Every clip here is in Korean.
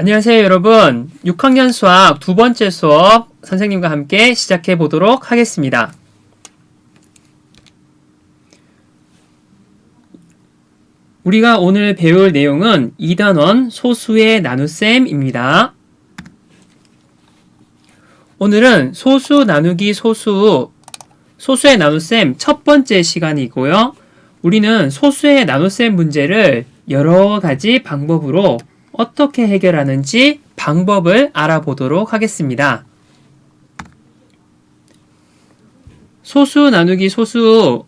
안녕하세요, 여러분. 6학년 수학 두 번째 수업 선생님과 함께 시작해 보도록 하겠습니다. 우리가 오늘 배울 내용은 2단원 소수의 나눗셈입니다. 오늘은 소수 나누기 소수, 소수의 나눗셈 첫 번째 시간이고요. 우리는 소수의 나눗셈 문제를 여러 가지 방법으로 어떻게 해결하는지 방법을 알아보도록 하겠습니다. 소수 나누기 소수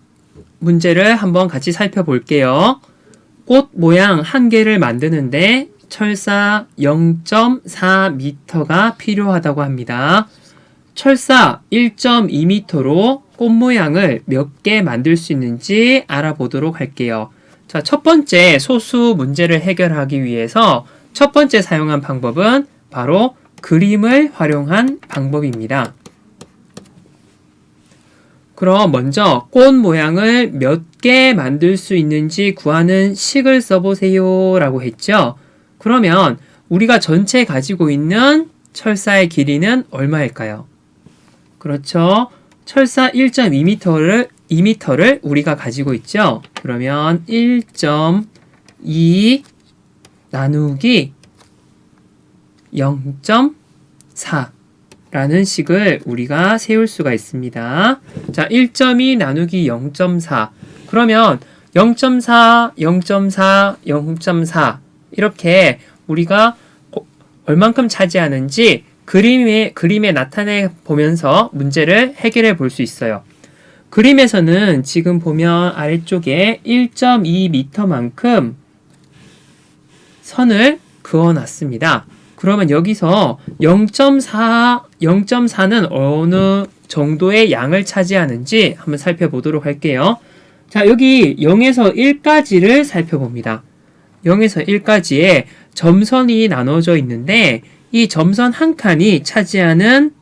문제를 한번 같이 살펴볼게요. 꽃 모양 한 개를 만드는데 철사 0.4m가 필요하다고 합니다. 철사 1.2m로 꽃 모양을 몇 개 만들 수 있는지 알아보도록 할게요. 자, 첫 번째 소수 문제를 해결하기 위해서 첫 번째 사용한 방법은 바로 그림을 활용한 방법입니다. 그럼 먼저 꽃 모양을 몇 개 만들 수 있는지 구하는 식을 써보세요 라고 했죠. 그러면 우리가 전체 가지고 있는 철사의 길이는 얼마일까요? 그렇죠. 철사 1.2m를 2m를 우리가 가지고 있죠. 그러면 1.2 나누기 0.4 라는 식을 우리가 세울 수가 있습니다. 자, 1.2 나누기 0.4. 그러면 0.4, 0.4, 0.4 이렇게 우리가 얼만큼 차지하는지 그림에 그림에 나타내 보면서 문제를 해결해 볼 수 있어요. 그림에서는 지금 보면 아래쪽에 1.2m만큼 선을 그어 놨습니다. 그러면 여기서 0.4, 0.4는 어느 정도의 양을 차지하는지 한번 살펴보도록 할게요. 자, 여기 0에서 1까지를 살펴봅니다. 0에서 1까지에 점선이 나눠져 있는데 이 점선 한 칸이 차지하는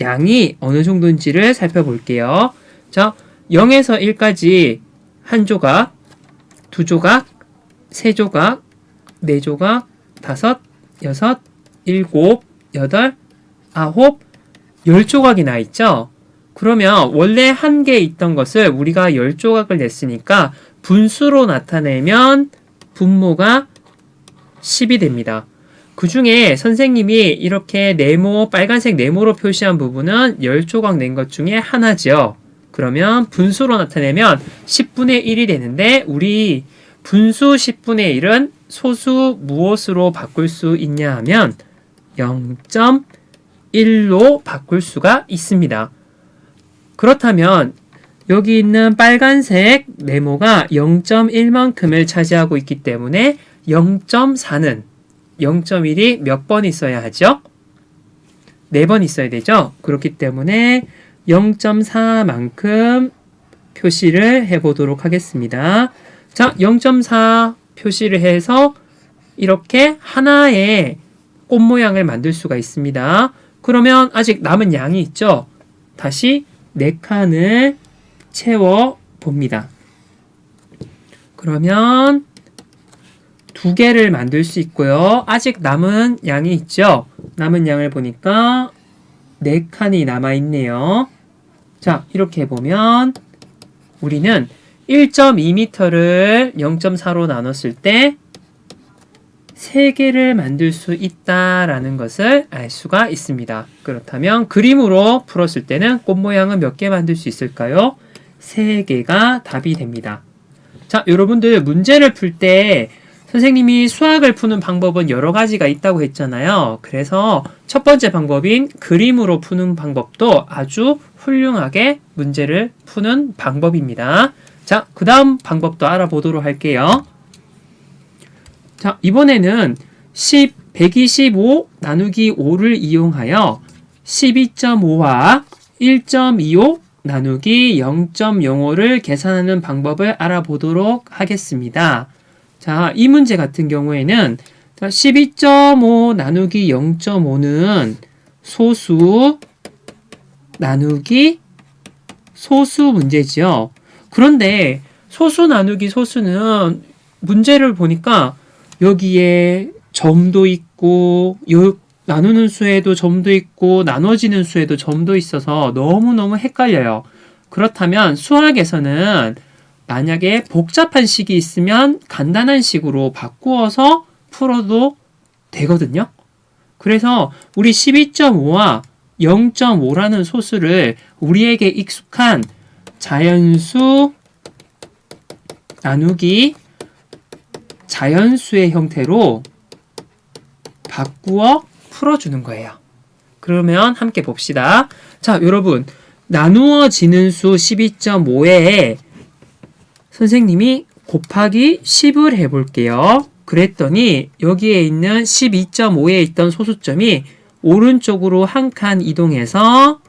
양이 어느 정도인지를 살펴볼게요. 자, 0에서 1까지 한 조각, 두 조각, 세 조각, 네 조각, 다섯, 여섯, 일곱, 여덟, 아홉, 열 조각이 나 있죠? 그러면 원래 한 개 있던 것을 우리가 열 조각을 냈으니까 분수로 나타내면 분모가 10이 됩니다. 그 중에 선생님이 이렇게 네모, 빨간색 네모로 표시한 부분은 10조각 낸 것 중에 하나죠. 그러면 분수로 나타내면 10분의 1이 되는데 우리 분수 10분의 1은 소수 무엇으로 바꿀 수 있냐 하면 0.1로 바꿀 수가 있습니다. 그렇다면 여기 있는 빨간색 네모가 0.1만큼을 차지하고 있기 때문에 0.4는 0.1이 몇 번 있어야 하죠? 4번 있어야 되죠? 그렇기 때문에 0.4만큼 표시를 해보도록 하겠습니다. 자, 0.4 표시를 해서 이렇게 하나의 꽃 모양을 만들 수가 있습니다. 그러면 아직 남은 양이 있죠? 다시 4칸을 채워 봅니다. 그러면 두 개를 만들 수 있고요. 아직 남은 양이 있죠? 남은 양을 보니까 네 칸이 남아 있네요. 자, 이렇게 보면 우리는 1.2m를 0.4로 나눴을 때 3개를 만들 수 있다라는 것을 알 수가 있습니다. 그렇다면 그림으로 풀었을 때는 꽃 모양은 몇 개 만들 수 있을까요? 3개가 답이 됩니다. 자, 여러분들 문제를 풀 때 선생님이 수학을 푸는 방법은 여러 가지가 있다고 했잖아요. 그래서 첫 번째 방법인 그림으로 푸는 방법도 아주 훌륭하게 문제를 푸는 방법입니다. 자, 그 다음 방법도 알아보도록 할게요. 자, 이번에는 10, 125 나누기 5를 이용하여 12.5와 1.25 나누기 0.05를 계산하는 방법을 알아보도록 하겠습니다. 자, 이 문제 같은 경우에는 12.5 나누기 0.5는 소수 나누기 소수 문제지요. 그런데 소수 나누기 소수는 문제를 보니까 여기에 점도 있고 요 나누는 수에도 점도 있고 나눠지는 수에도 점도 있어서 너무너무 헷갈려요. 그렇다면 수학에서는 만약에 복잡한 식이 있으면 간단한 식으로 바꾸어서 풀어도 되거든요. 그래서 우리 12.5와 0.5라는 소수를 우리에게 익숙한 자연수 나누기 자연수의 형태로 바꾸어 풀어주는 거예요. 그러면 함께 봅시다. 자, 여러분. 나누어지는 수 12.5에 선생님이 곱하기 10을 해볼게요. 그랬더니 여기에 있는 12.5에 있던 소수점이 오른쪽으로 한 칸 이동해서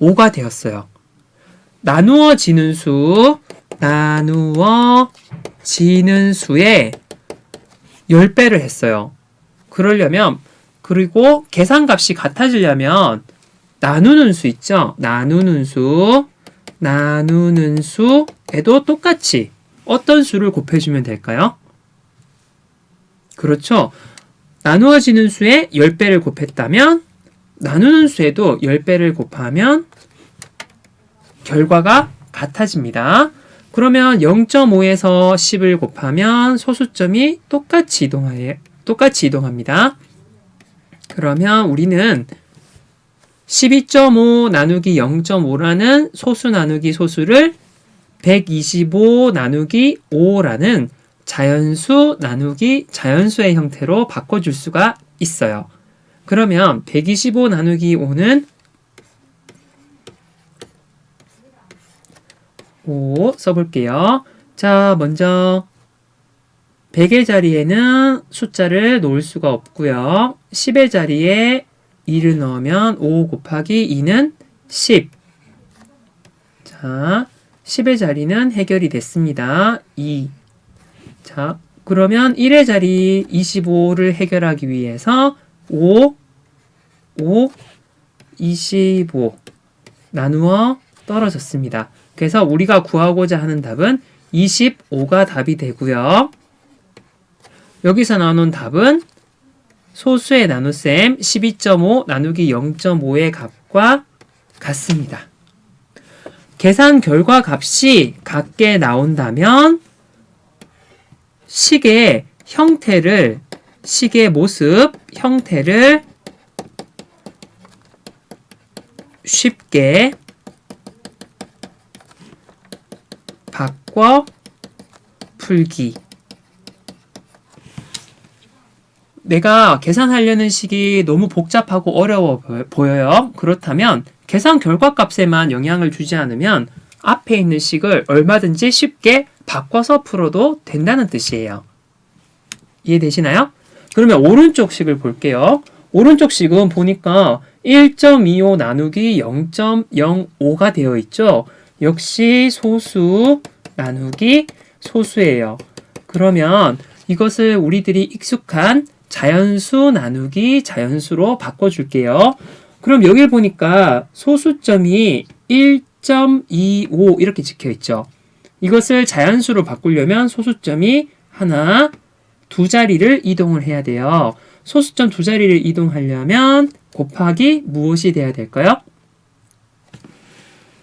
125가 되었어요. 나누어지는 수, 나누어지는 수에 10배를 했어요. 그러려면, 그리고 계산값이 같아지려면, 나누는 수 있죠? 나누는 수, 나누는 수에도 똑같이 어떤 수를 곱해주면 될까요? 그렇죠. 나누어지는 수에 10배를 곱했다면, 나누는 수에도 10배를 곱하면, 결과가 같아집니다. 그러면 0.5에서 10을 곱하면 소수점이 똑같이 이동하에 똑같이 이동합니다. 그러면 우리는 12.5 나누기 0.5라는 소수 나누기 소수를 125 나누기 5라는 자연수 나누기 자연수의 형태로 바꿔줄 수가 있어요. 그러면 125 나누기 5는 5 써볼게요. 자, 먼저 100의 자리에는 숫자를 놓을 수가 없고요. 10의 자리에 2를 넣으면 5 곱하기 2는 10. 자, 10의 자리는 해결이 됐습니다. 2. 자, 그러면 1의 자리 25를 해결하기 위해서 5, 5, 25 나누어 떨어졌습니다. 그래서 우리가 구하고자 하는 답은 25가 답이 되고요. 여기서 나오는 답은 소수의 나눗셈 12.5 나누기 0.5의 값과 같습니다. 계산 결과 값이 같게 나온다면 식의 형태를 식의 모습 형태를 쉽게 바꿔 풀기 내가 계산하려는 식이 너무 복잡하고 어려워 보여요. 그렇다면 계산 결과 값에만 영향을 주지 않으면 앞에 있는 식을 얼마든지 쉽게 바꿔서 풀어도 된다는 뜻이에요. 이해되시나요? 그러면 오른쪽 식을 볼게요. 오른쪽 식은 보니까 1.25 나누기 0.05가 되어 있죠. 역시 소수 나누기 소수예요. 그러면 이것을 우리들이 익숙한 자연수 나누기 자연수로 바꿔줄게요. 그럼 여기를 보니까 소수점이 1.25 이렇게 찍혀 있죠. 이것을 자연수로 바꾸려면 소수점이 하나, 두 자리를 이동을 해야 돼요. 소수점 두 자리를 이동하려면 곱하기 무엇이 돼야 될까요?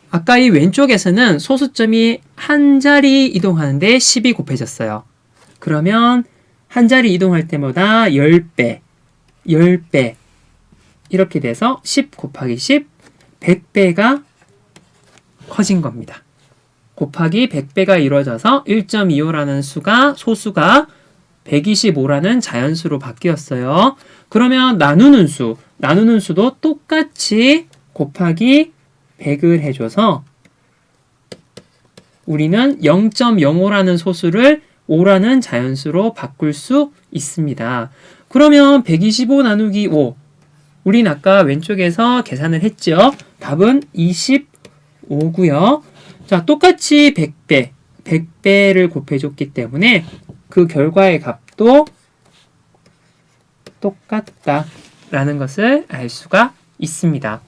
아까 이 왼쪽에서는 소수점이 한 자리 이동하는데 10이 곱해졌어요. 그러면 한 자리 이동할 때마다 10배, 10배 이렇게 돼서 10 곱하기 10, 100배가 커진 겁니다. 곱하기 100배가 이루어져서 1.25라는 수가 소수가 125라는 자연수로 바뀌었어요. 그러면 나누는 수, 나누는 수도 똑같이 곱하기 100을 해줘서 우리는 0.05라는 소수를 5라는 자연수로 바꿀 수 있습니다. 그러면 125 나누기 5. 우린 아까 왼쪽에서 계산을 했죠. 답은 25고요. 자, 똑같이 100배, 100배를 곱해줬기 때문에 그 결과의 값도 똑같다라는 것을 알 수가 있습니다.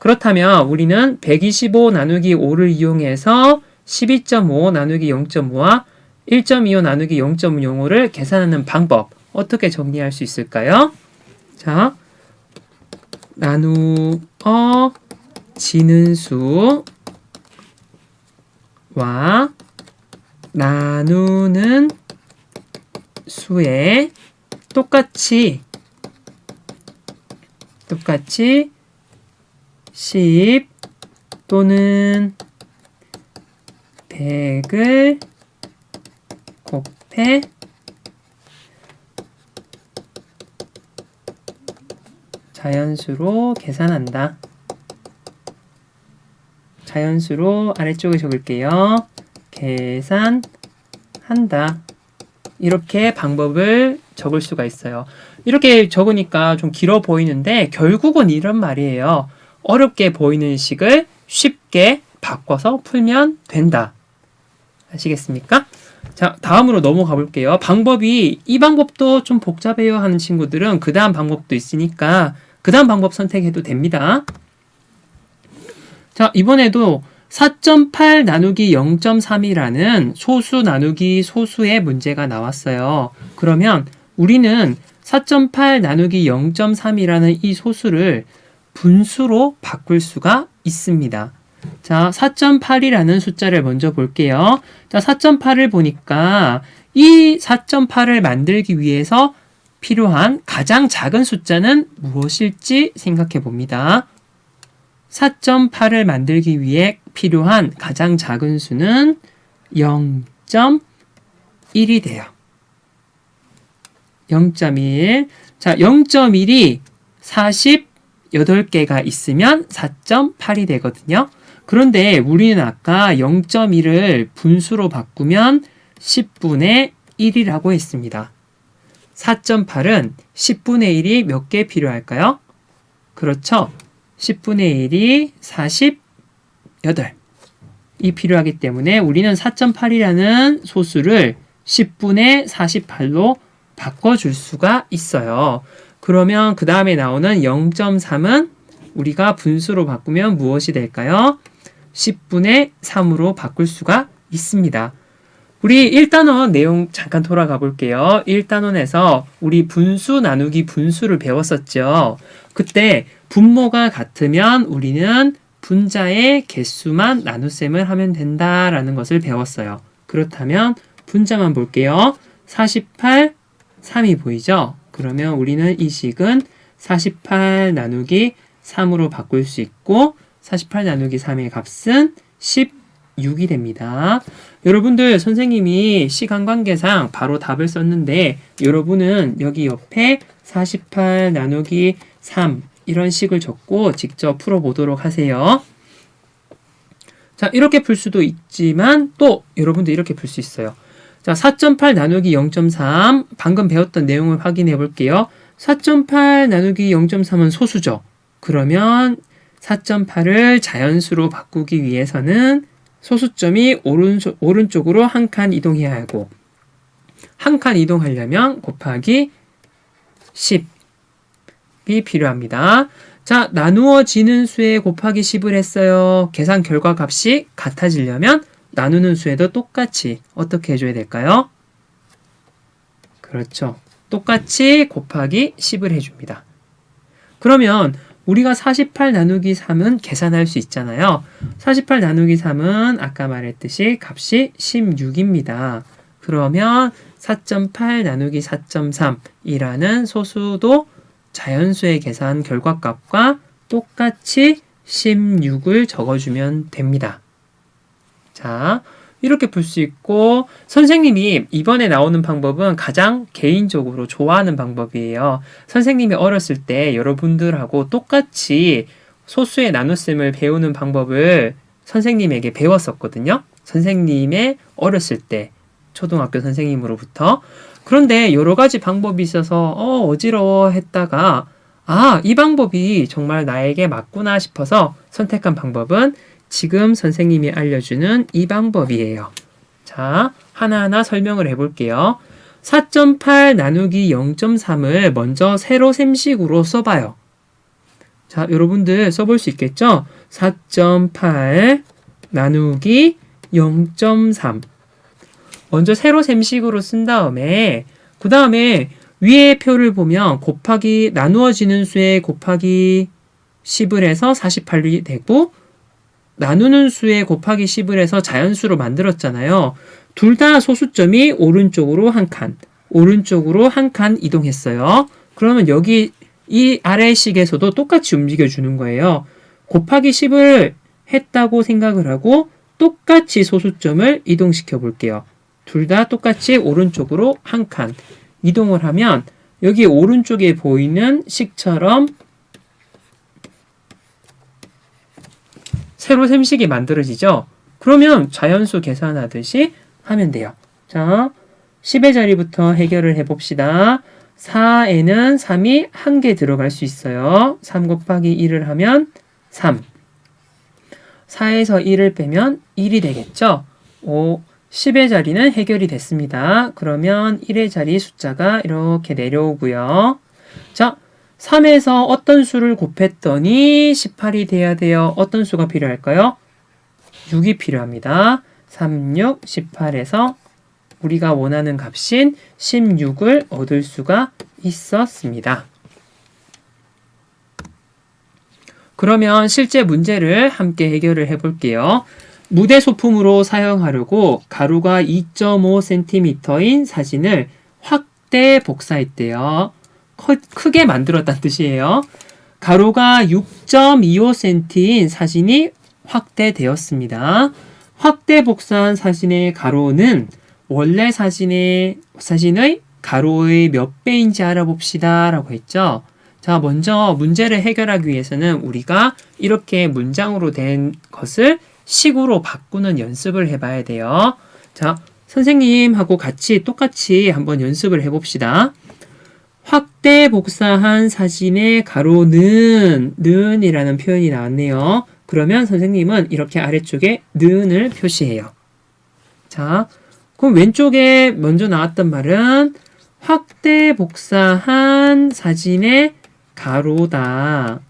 그렇다면 우리는 125 나누기 5를 이용해서 12.5 나누기 0.5와 1.25 나누기 0.05를 계산하는 방법 어떻게 정리할 수 있을까요? 자, 나누어 지는 수와 나누는 수에 똑같이 똑같이 10 또는 100을 곱해 자연수로 계산한다. 자연수로 아래쪽에 적을게요. 계산한다. 이렇게 방법을 적을 수가 있어요. 이렇게 적으니까 좀 길어 보이는데 결국은 이런 말이에요. 어렵게 보이는 식을 쉽게 바꿔서 풀면 된다. 아시겠습니까? 자, 다음으로 넘어가 볼게요. 방법이 이 방법도 좀 복잡해요 하는 친구들은 그 다음 방법도 있으니까 그 다음 방법 선택해도 됩니다. 자, 이번에도 4.8 나누기 0.3이라는 소수 나누기 소수의 문제가 나왔어요. 그러면 우리는 4.8 나누기 0.3이라는 이 소수를 분수로 바꿀 수가 있습니다. 자, 4.8이라는 숫자를 먼저 볼게요. 자, 4.8을 보니까 이 4.8을 만들기 위해서 필요한 가장 작은 숫자는 무엇일지 생각해 봅니다. 4.8을 만들기 위해 필요한 가장 작은 수는 0.1이 돼요. 0.1. 자, 0.1이 48개가 있으면 4.8이 되거든요. 그런데 우리는 아까 0.1을 분수로 바꾸면 10분의 1이라고 했습니다. 4.8은 10분의 1이 몇 개 필요할까요? 그렇죠. 10분의 1이 48. 이 필요하기 때문에 우리는 4.8이라는 소수를 10분의 48로 바꿔줄 수가 있어요. 그러면 그 다음에 나오는 0.3은 우리가 분수로 바꾸면 무엇이 될까요? 10분의 3으로 바꿀 수가 있습니다. 우리 1단원 내용 잠깐 돌아가 볼게요. 1단원에서 우리 분수 나누기 분수를 배웠었죠. 그때 분모가 같으면 우리는 분자의 개수만 나눗셈을 하면 된다라는 것을 배웠어요. 그렇다면 분자만 볼게요. 48, 3이 보이죠? 그러면 우리는 이 식은 48 나누기 3으로 바꿀 수 있고 48 나누기 3의 값은 16이 됩니다. 여러분들 선생님이 시간 관계상 바로 답을 썼는데 여러분은 여기 옆에 48 나누기 3 이런 식을 적고 직접 풀어보도록 하세요. 자, 이렇게 풀 수도 있지만 또 여러분들 이렇게 풀 수 있어요. 자, 4.8 나누기 0.3 방금 배웠던 내용을 확인해 볼게요. 4.8 나누기 0.3은 소수죠. 그러면 4.8을 자연수로 바꾸기 위해서는 소수점이 오른쪽, 오른쪽으로 한 칸 이동해야 하고 한 칸 이동하려면 곱하기 10 이 필요합니다. 자, 나누어지는 수에 곱하기 10을 했어요. 계산 결과 값이 같아지려면 나누는 수에도 똑같이 어떻게 해줘야 될까요? 그렇죠. 똑같이 곱하기 10을 해줍니다. 그러면 우리가 48 나누기 3은 계산할 수 있잖아요. 48 나누기 3은 아까 말했듯이 값이 16입니다. 그러면 4.8 나누기 4.3이라는 소수도 자연수의 계산 결과값과 똑같이 16을 적어주면 됩니다. 자, 이렇게 풀 수 있고 선생님이 이번에 나오는 방법은 가장 개인적으로 좋아하는 방법이에요. 선생님이 어렸을 때 여러분들하고 똑같이 소수의 나눗셈을 배우는 방법을 선생님에게 배웠었거든요. 선생님의 어렸을 때 초등학교 선생님으로부터 그런데 여러 가지 방법이 있어서 어 어지러워 했다가 아, 이 방법이 정말 나에게 맞구나 싶어서 선택한 방법은 지금 선생님이 알려주는 이 방법이에요. 자, 하나하나 설명을 해볼게요. 4.8 나누기 0.3을 먼저 세로 셈식으로 써봐요. 자, 여러분들 써볼 수 있겠죠? 4.8 나누기 0.3. 먼저 세로 셈식으로 쓴 다음에 그 다음에 위에 표를 보면 곱하기 나누어지는 수에 곱하기 10을 해서 48이 되고 나누는 수에 곱하기 10을 해서 자연수로 만들었잖아요. 둘 다 소수점이 오른쪽으로 한 칸, 오른쪽으로 한 칸 이동했어요. 그러면 여기 이 아래식에서도 똑같이 움직여주는 거예요. 곱하기 10을 했다고 생각을 하고 똑같이 소수점을 이동시켜 볼게요. 둘 다 똑같이 오른쪽으로 한 칸 이동을 하면 여기 오른쪽에 보이는 식처럼 세로 셈식이 만들어지죠. 그러면 자연수 계산하듯이 하면 돼요. 자, 10의 자리부터 해결을 해봅시다. 4에는 3이 한 개 들어갈 수 있어요. 3 곱하기 1을 하면 3. 4에서 1을 빼면 1이 되겠죠. 5, 10의 자리는 해결이 됐습니다. 그러면 1의 자리 숫자가 이렇게 내려오고요. 자, 3에서 어떤 수를 곱했더니 18이 돼야 돼요. 어떤 수가 필요할까요? 6이 필요합니다. 3, 6, 18에서 우리가 원하는 값인 16을 얻을 수가 있었습니다. 그러면 실제 문제를 함께 해결을 해볼게요. 무대 소품으로 사용하려고 가로가 2.5cm인 사진을 확대 복사했대요. 커- 크게 만들었다는 뜻이에요. 가로가 6.25cm인 사진이 확대되었습니다. 확대 복사한 사진의 가로는 원래 사진의 사진의 가로의 몇 배인지 알아봅시다 라고 했죠. 자, 먼저 문제를 해결하기 위해서는 우리가 이렇게 문장으로 된 것을 식으로 바꾸는 연습을 해봐야 돼요. 자, 선생님하고 같이 똑같이 한번 연습을 해봅시다. 확대 복사한 사진의 가로는 는이라는 표현이 나왔네요. 그러면 선생님은 이렇게 아래쪽에 는을 표시해요. 자, 그럼 왼쪽에 먼저 나왔던 말은 확대 복사한 사진의 가로다.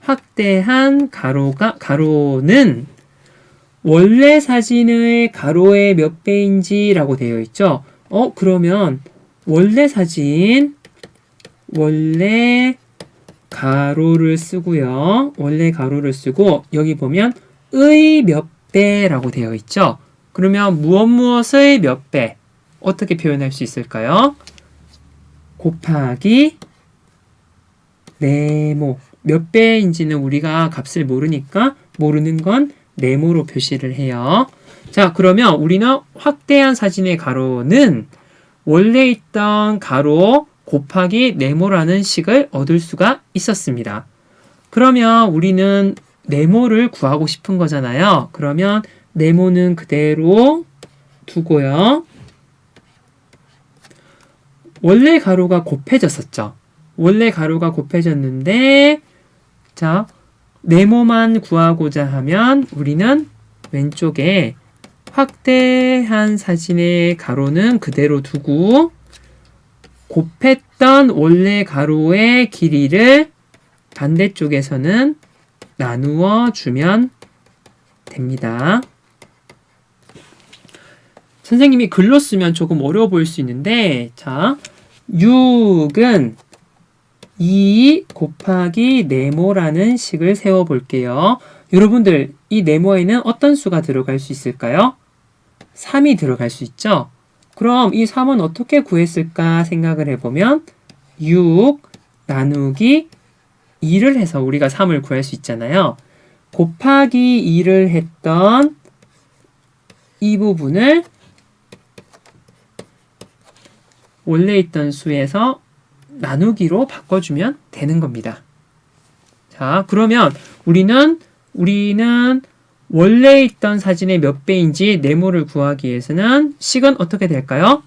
확대한 가로가 가로는 원래 사진의 가로의 몇 배인지라고 되어 있죠. 어, 그러면 원래 사진 원래 가로를 쓰고요. 원래 가로를 쓰고 여기 보면 의 몇 배라고 되어 있죠. 그러면 무엇 무엇의 몇 배? 어떻게 표현할 수 있을까요? 곱하기 네모. 몇 배인지는 우리가 값을 모르니까 모르는 건 네모로 표시를 해요. 자, 그러면 우리는 확대한 사진의 가로는 원래 있던 가로 곱하기 네모라는 식을 얻을 수가 있었습니다. 그러면 우리는 네모를 구하고 싶은 거잖아요. 그러면 네모는 그대로 두고요. 원래 가로가 곱해졌었죠. 원래 가로가 곱해졌는데, 자, 네모만 구하고자 하면 우리는 왼쪽에 확대한 사진의 가로는 그대로 두고, 곱했던 원래 가로의 길이를 반대쪽에서는 나누어 주면 됩니다. 선생님이 글로 쓰면 조금 어려워 보일 수 있는데, 자, 6은 2 곱하기 네모라는 식을 세워 볼게요. 여러분들, 이 네모에는 어떤 수가 들어갈 수 있을까요? 3이 들어갈 수 있죠? 그럼 이 3은 어떻게 구했을까 생각을 해보면 6 나누기 2를 해서 우리가 3을 구할 수 있잖아요. 곱하기 2를 했던 이 부분을 원래 있던 수에서 나누기로 바꿔주면 되는 겁니다. 자, 그러면 우리는 우리는 원래 있던 사진의 몇 배인지 네모를 구하기 위해서는 식은 어떻게 될까요?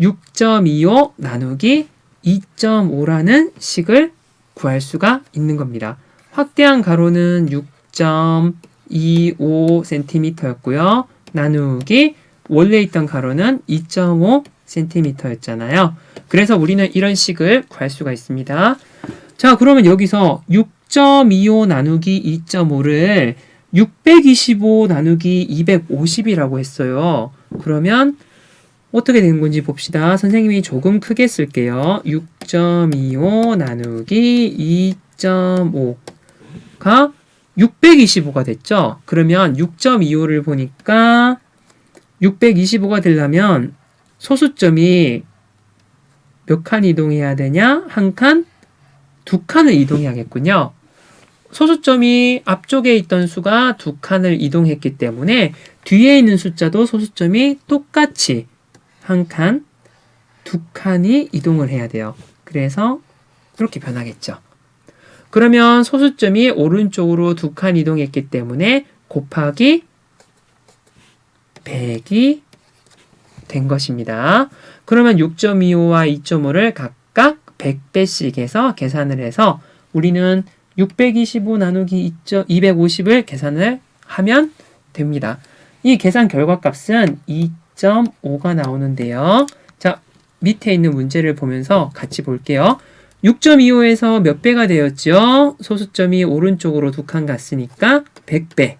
6.25 나누기 2.5라는 식을 구할 수가 있는 겁니다. 확대한 가로는 6.25cm였고요. 나누기 원래 있던 가로는 2.5cm였잖아요. 그래서 우리는 이런 식을 구할 수가 있습니다. 자, 그러면 여기서 6.25 나누기 2.5를 625 나누기 250이라고 했어요. 그러면 어떻게 되는 건지 봅시다. 선생님이 조금 크게 쓸게요. 6.25 나누기 2.5가 625가 됐죠? 그러면 6.25를 보니까 625가 되려면 소수점이 몇 칸 이동해야 되냐? 한 칸? 두 칸을 이동해야겠군요. 소수점이 앞쪽에 있던 수가 두 칸을 이동했기 때문에 뒤에 있는 숫자도 소수점이 똑같이 한 칸, 두 칸이 이동을 해야 돼요. 그래서 이렇게 변하겠죠. 그러면 소수점이 오른쪽으로 두 칸 이동했기 때문에 곱하기 100이 된 것입니다. 그러면 6.25와 2.5를 각각 100배씩 해서 계산을 해서 우리는 625 나누기 250을 계산을 하면 됩니다. 이 계산 결과 값은 2.5가 나오는데요. 자, 밑에 있는 문제를 보면서 같이 볼게요. 6.25에서 몇 배가 되었죠? 소수점이 오른쪽으로 두 칸 갔으니까 100배.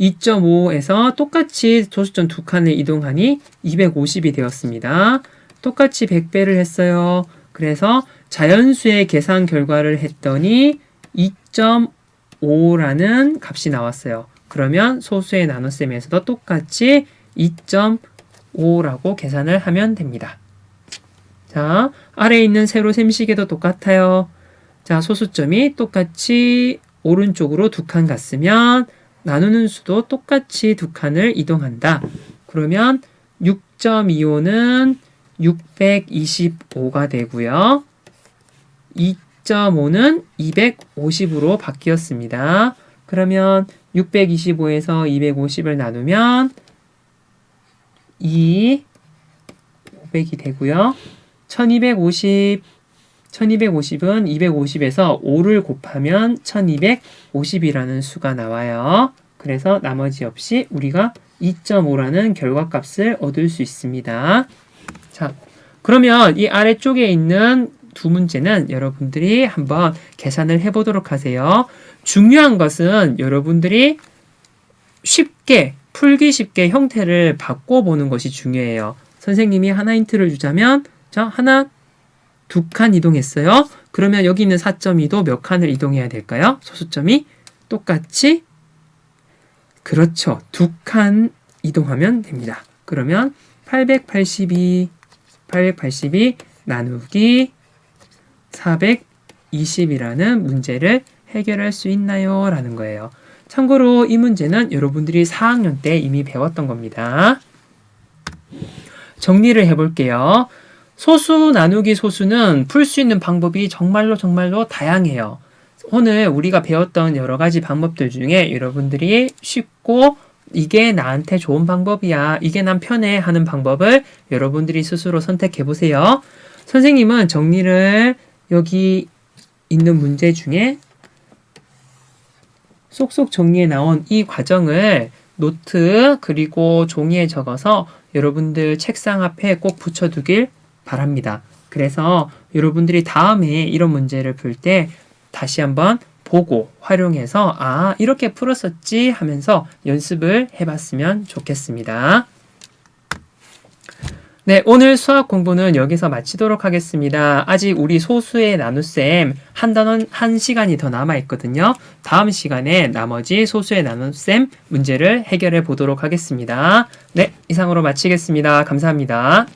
2.5에서 똑같이 소수점 두 칸을 이동하니 250이 되었습니다. 똑같이 100배를 했어요. 그래서 자연수의 계산 결과를 했더니 2.5라는 값이 나왔어요. 그러면 소수의 나눗셈에서도 똑같이 2.5라고 계산을 하면 됩니다. 자, 아래에 있는 세로 셈식에도 똑같아요. 자, 소수점이 똑같이 오른쪽으로 두 칸 갔으면 나누는 수도 똑같이 두 칸을 이동한다. 그러면 6.25는 625가 되고요. 2.5는 250으로 바뀌었습니다. 그러면 625에서 250을 나누면 2, 500이 되고요. 1250, 1250은 250에서 5를 곱하면 1250이라는 수가 나와요. 그래서 나머지 없이 우리가 2.5라는 결과값을 얻을 수 있습니다. 자, 그러면 이 아래쪽에 있는 두 문제는 여러분들이 한번 계산을 해보도록 하세요. 중요한 것은 여러분들이 쉽게, 풀기 쉽게 형태를 바꿔보는 것이 중요해요. 선생님이 하나 힌트를 주자면, 자, 하나, 두 칸 이동했어요. 그러면 여기 있는 4.2도 몇 칸을 이동해야 될까요? 소수점이 똑같이, 그렇죠. 두 칸 이동하면 됩니다. 그러면 882, 882 나누기 420이라는 문제를 해결할 수 있나요? 라는 거예요. 참고로 이 문제는 여러분들이 4학년 때 이미 배웠던 겁니다. 정리를 해볼게요. 소수 나누기 소수는 풀 수 있는 방법이 정말로 정말로 다양해요. 오늘 우리가 배웠던 여러 가지 방법들 중에 여러분들이 쉽고 이게 나한테 좋은 방법이야. 이게 난 편해 하는 방법을 여러분들이 스스로 선택해 보세요. 선생님은 정리를 여기 있는 문제 중에 쏙쏙 정리해 나온 이 과정을 노트 그리고 종이에 적어서 여러분들 책상 앞에 꼭 붙여두길 바랍니다. 그래서 여러분들이 다음에 이런 문제를 풀 때 다시 한번 보고 활용해서 아 이렇게 풀었었지 하면서 연습을 해봤으면 좋겠습니다. 네, 오늘 수학 공부는 여기서 마치도록 하겠습니다. 아직 우리 소수의 나눗셈 한 단원 한 시간이 더 남아 있거든요. 다음 시간에 나머지 소수의 나눗셈 문제를 해결해 보도록 하겠습니다. 네, 이상으로 마치겠습니다. 감사합니다.